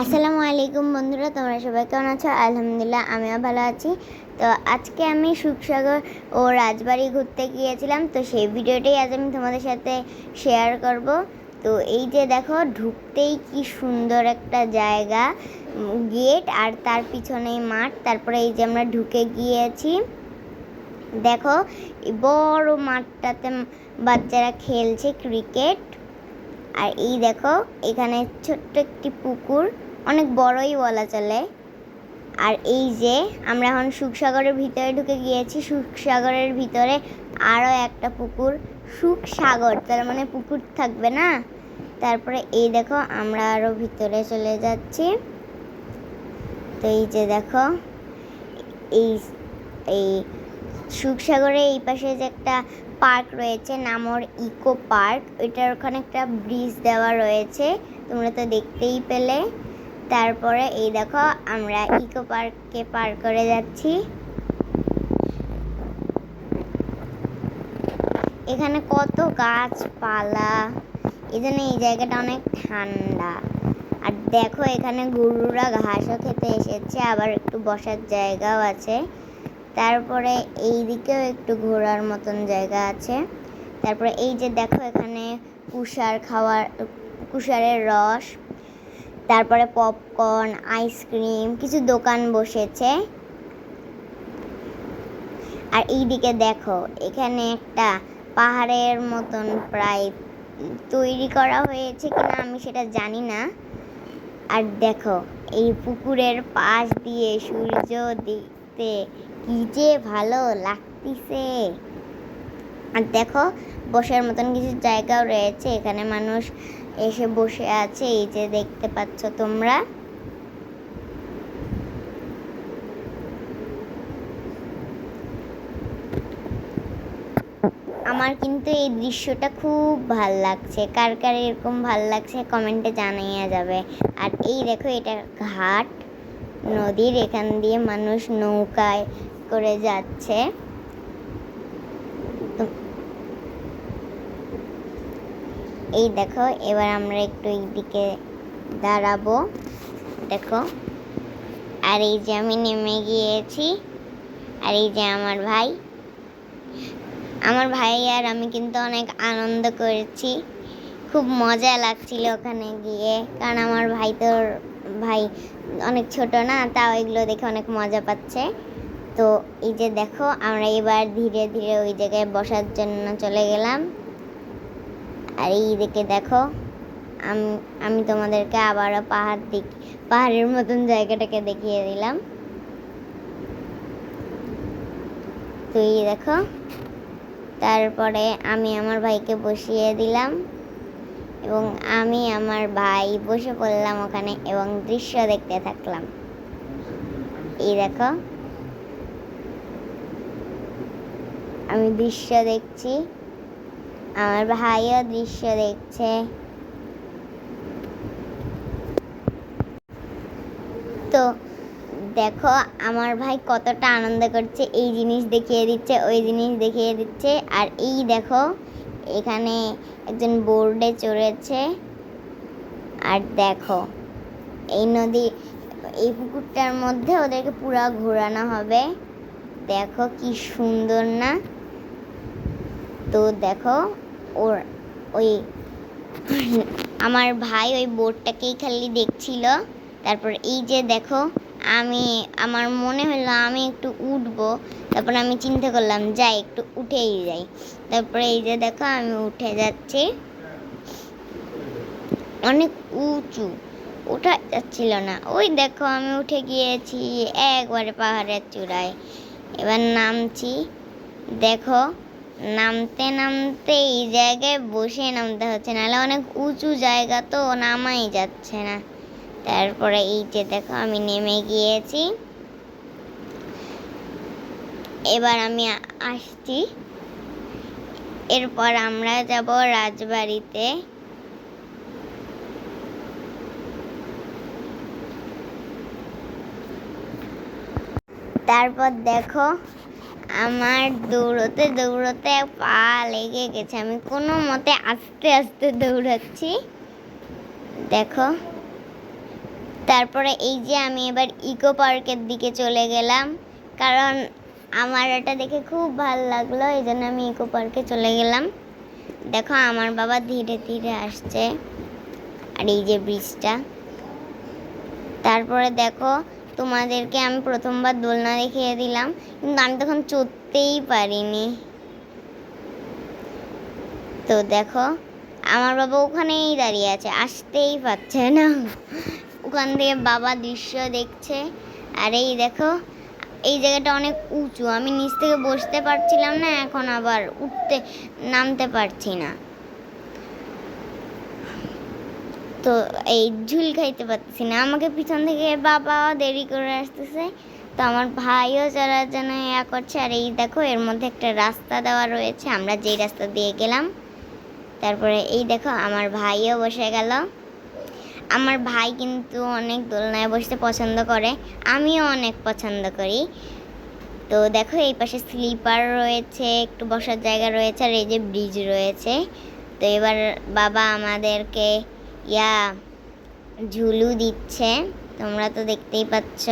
আসসালামু আলাইকুম বন্ধুরা, তোমরা সবাই কেমন আছো? আলহামদুলিল্লাহ, আমিও ভালো আছি। তো আজকে আমি সুখসাগর ও রাজবাড়ি ঘুরতে গিয়েছিলাম, তো সেই ভিডিওটাই আজ আমি তোমাদের সাথে শেয়ার করব। তো এই যে দেখো, ঢুকতেই কি সুন্দর একটা জায়গা গেট আর তার পিছনেই মাঠ, তারপরে এই যে আমরা ঢুকে গিয়েছি। দেখো বড় মাঠটাতে বাচ্চারা খেলছে ক্রিকেট আর এই দেখো, এখানে ছোট্ট একটি পুকুর। অনেক বড়ই বলা চলে। আর এই যে, আমরা এখন সুখসাগরের ভিতরে ঢুকে গিয়েছি। সুখসাগরের ভিতরে আরও একটা পুকুর, সুখসাগর। তার মানে পুকুর থাকবে না? তারপরে এই দেখো, আমরা আরও ভিতরে চলে যাচ্ছি। তো এই যে দেখো, এই এই সুখসাগরে এই পাশে যে একটা পার্ক রয়েছে নামর ইকো পার্ক। ওইটার ওখানে একটা ব্রিজ দেওয়া রয়েছে। তোমরা তো দেখতেই পেলে। তারপরে এই দেখো আমরা ইকো পার্ককে পার করে যাচ্ছি। এখানে কত গাছপালা। এই জন্য এই জায়গাটা অনেক ঠান্ডা। আর দেখো এখানে গরুরা ঘাসও খেতে এসেছে, আবার একটু বসার জায়গাও আছে। তারপরে এই দিকেও একটু ঘোরার মতন জায়গা আছে। তারপরে এই যে দেখো এখানে কুষার খাওয়ার, কুষারের রস। তারপরে পপকর্ন, আইসক্রিম, কিছু দোকান বসেছে। আর এই দিকে দেখো, এখানে একটা পাহাড়ের মতন প্রায় তৈরি করা হয়েছে কিনা আমি সেটা জানি না। আর দেখো, এই পুকুরের পাশ দিয়ে সূর্য দেখতে কি যে ভালো লাগতিছে। আর দেখো, বসার মতন কিছু জায়গাও রয়েছে, এখানে মানুষ এসে বসে আছে, এই যে দেখতে পাচ্ছ তোমরা। আমার কিন্তু এই দৃশ্যটা খুব ভালো লাগছে। কার কার এরকম ভালো লাগছে কমেন্টে জানাইয়া যাবে। আর এই দেখো, এটা ঘাট, নদীর এখান দিয়ে মানুষ নৌকায় করে যাচ্ছে। এই দেখো, এবার আমরা একটু এই দিকে দাঁড়াবো। দেখো, আর এই যে আমি নেমে গিয়েছি, আর এই যে আমার ভাই। আমার ভাই আর আমি কিন্তু অনেক আনন্দ করেছি। খুব মজা লাগছিল ওখানে গিয়ে, কারণ আমার ভাই তোর ভাই অনেক ছোট না, তাও এগুলো দেখে অনেক মজা পাচ্ছে। তো এই যে দেখো, আমরা এবার ধীরে ধীরে ওই জায়গায় বসার জন্য চলে গেলাম। আর এই দিকে দেখো, আমি আমি তোমাদেরকে আবারও পাহাড় দিক, পাহাড়ের মতন জায়গাটাকে দেখিয়ে দিলাম। তো এই দেখো, তারপরে আমি আমার ভাইকে বসিয়ে দিলাম এবং আমি আমার ভাই বসে পড়লাম ওখানে এবং দৃশ্য দেখতে থাকলাম। এই দেখো, আমি দৃশ্য দেখছি। আমার ভাইও দৃশ্য দেখছে। তো দেখো, আমার ভাই কতটা আনন্দ করছে, এই জিনিস দেখিয়ে দিচ্ছে, ওই জিনিস দেখিয়ে দিচ্ছে। আর এই দেখো, এখানে একজন বোর্ডে চড়েছে। আর দেখো, এই নদী, এই পুকুরটার মধ্যে ওদেরকে পুরা ঘোরানো হবে। দেখো কি সুন্দর না? তো দেখো, ওর ওই আমার ভাই ওই বোর্ডটাকেই খালি দেখছিল। তারপর এই যে দেখো, আমি, আমার মনে হলো আমি একটু উঠবো। তারপর আমি চিন্তা করলাম, যাই, একটু উঠেই যাই। তারপরে এই যে দেখো, আমি উঠে যাচ্ছি। অনেক উঁচু, ওঠা যাচ্ছিল না। ওই দেখো, আমি উঠে গিয়েছি একবারে পাহাড়ের চূড়ায়। এবার নামছি। দেখো নামতে নামতে এই জায়গায় বসে নামতে হচ্ছে, নাহলে অনেক উঁচু জায়গা তো নামাই যাচ্ছে না। তারপরে এই যে দেখো, আমি নেমে গিয়েছি। এবার আমি আসছি। এরপর আমরা যাব রাজবাড়িতে। তারপর দেখো আমার দৌড়তে দৌড়তে পা লেগে গেছে। আমি কোনো মতে আস্তে আস্তে দৌড়াচ্ছি। দেখো। তারপরে এই যে আমি এবার ইকো পার্কের দিকে চলে গেলাম। কারণ আমার এটা দেখে খুব ভালো লাগল, এই জন্য আমি ইকো পার্কে চলে গেলাম। দেখো, আমার বাবা ধীরে ধীরে আসছে। আর এই যে ব্রিজটা। তারপরে দেখো তোমাদেরকে আমি প্রথমবার দোলনা দেখিয়ে দিলাম, কিন্তু আমি তখন চড়তেই পারিনি। তো দেখো, আমার বাবা ওখানেই দাঁড়িয়ে আছে, আসতেই পারছে না। ওখান থেকে বাবা দৃশ্য দেখছে, আর এই দেখো, এই জায়গাটা অনেক উঁচু, আমি নিচ থেকে বসতে পারছিলাম না, এখন আবার উঠতে, নামতে পারছি না। তো এই ঝুল খাইতে পারতেছি না। আমাকে পিছন থেকে বাবা দেরি করে আসতেছে। তো আমার ভাইও যারা যেন ইয়া করছে, আর এই দেখো, এর মধ্যে একটা রাস্তা দেওয়া রয়েছে। আমরা যেই রাস্তা দিয়ে গেলাম, তারপরে এই দেখো, আমার ভাইও বসে গেল। আমার ভাই কিন্তু অনেক দোলনায় বসতে পছন্দ করে, আমিও অনেক পছন্দ করি। তো দেখো, এই পাশে স্লিপার রয়েছে, একটু বসার জায়গা রয়েছে, আর এই যে ব্রিজ রয়েছে। তো এবার বাবা আমাদেরকে ইয়া, ঝুলু দিচ্ছে। তোমরা তো দেখতেই পাচ্ছ।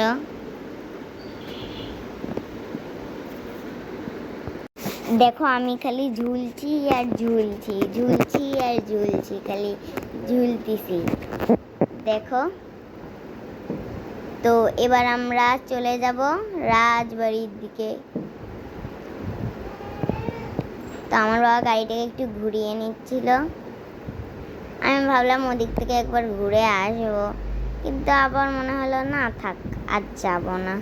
দেখো, আমি খালি ঝুলছি আর ঝুলছি ঝুলছি আর ঝুলছি, খালি ঝুলতিছি। দেখো। তো এবার আমরা চলে যাব রাজবাড়ির দিকে। তো আমার বাবা গাড়িটাকে একটু ঘুরিয়ে নিচ্ছিল। আমি ভাবলাম ওদিক থেকে একবার ঘুরে আসব, কিন্তু আবার মনে হলো, না, থাক, আর যাব না।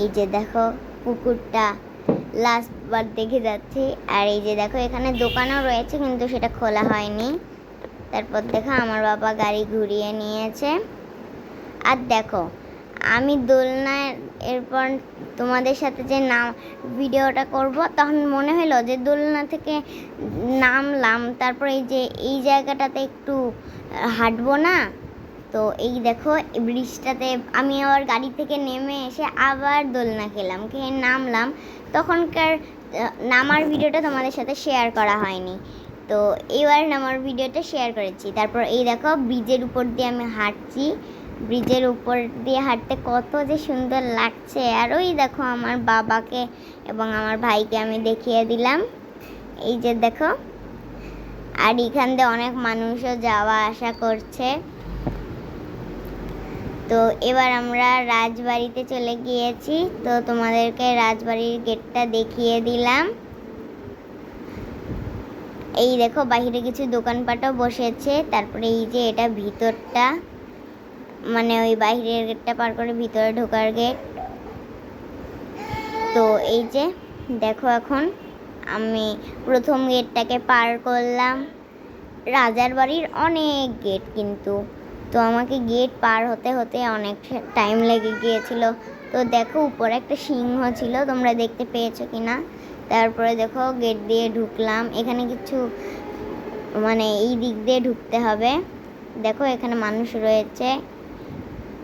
এই যে দেখো, পুকুরটা লাস্ট বার দেখে যাচ্ছি, আর এই যে দেখো, এখানে দোকানও রয়েছে, কিন্তু সেটা খোলা হয়নি। তারপর দেখো, আমার বাবা গাড়ি ঘুরিয়ে নিয়েছে। আর দেখো আমি দোলনায় এরপর তোমাদের সাথে যে নাম, ভিডিওটা করব, তখন মনে হলো যে দোলনা থেকে নামলাম। তারপর এই যে, এই জায়গাটাতে একটু হাঁটবো না? তো এই দেখো ব্রিজটাতে আমি আবার গাড়ি থেকে নেমে এসে আবার দোলনা খেলাম খেয়ে নামলাম। তখনকার নামার ভিডিওটা তোমাদের সাথে শেয়ার করা হয়নি। তো এবার নামার ভিডিওটা শেয়ার করেছি। তারপর এই দেখো, ব্রিজের উপর দিয়ে আমি হাঁটছি। ব্রিজের উপর দিয়ে হাঁটতে কত যে সুন্দর লাগছে। আর ওই দেখো আমার বাবাকে এবং আমার ভাইকে আমি দেখিয়ে দিলাম। এই যে দেখো, আর এখান দিয়ে অনেক মানুষও যাওয়া আসা করছে। তো এবার আমরা রাজবাড়িতে চলে গিয়েছি। তো তোমাদেরকে রাজবাড়ির গেটটা দেখিয়ে দিলাম। এই দেখো বাহিরে কিছু দোকানপাটও বসেছে। তারপরে এই যে এটা ভিতরটা। মানে ওই বাইরের গেটটা পার করে ভিতরে ঢোকার গেট তো এই যে, দেখো এখন আমি প্রথম গেটটাকে পার করলাম। রাজার বাড়ির অনেক গেট কিন্তু। তো আমাকে গেট পার হতে হতে অনেক টাইম লেগে গিয়েছিল। তো দেখো উপরে একটা সিংহ ছিল, তোমরা দেখতে পেয়েছ কি না তারপরে দেখো গেট দিয়ে ঢুকলাম। এখানে কিছু মানে এই দিক দিয়ে ঢুকতে হবে। দেখো এখানে মানুষ রয়েছে।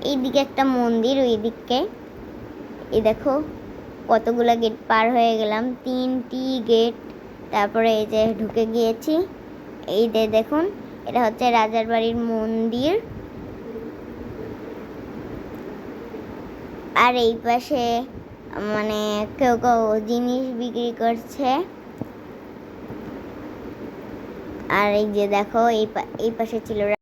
এই দিকে একটা মন্দির ওই দিককে এই দেখো, কতগুলো গেট পার হয়ে গেলাম। তিনটি গেট তারপরে এই যে ঢুকে গিয়েছি। এই যে দেখুন, এটা হচ্ছে রাজার বাড়ির মন্দির। আর এই পাশে মানে কেউ কেউ জিনিস বিক্রি করছে। আর এই যে দেখো, এই এই পাশে ছিল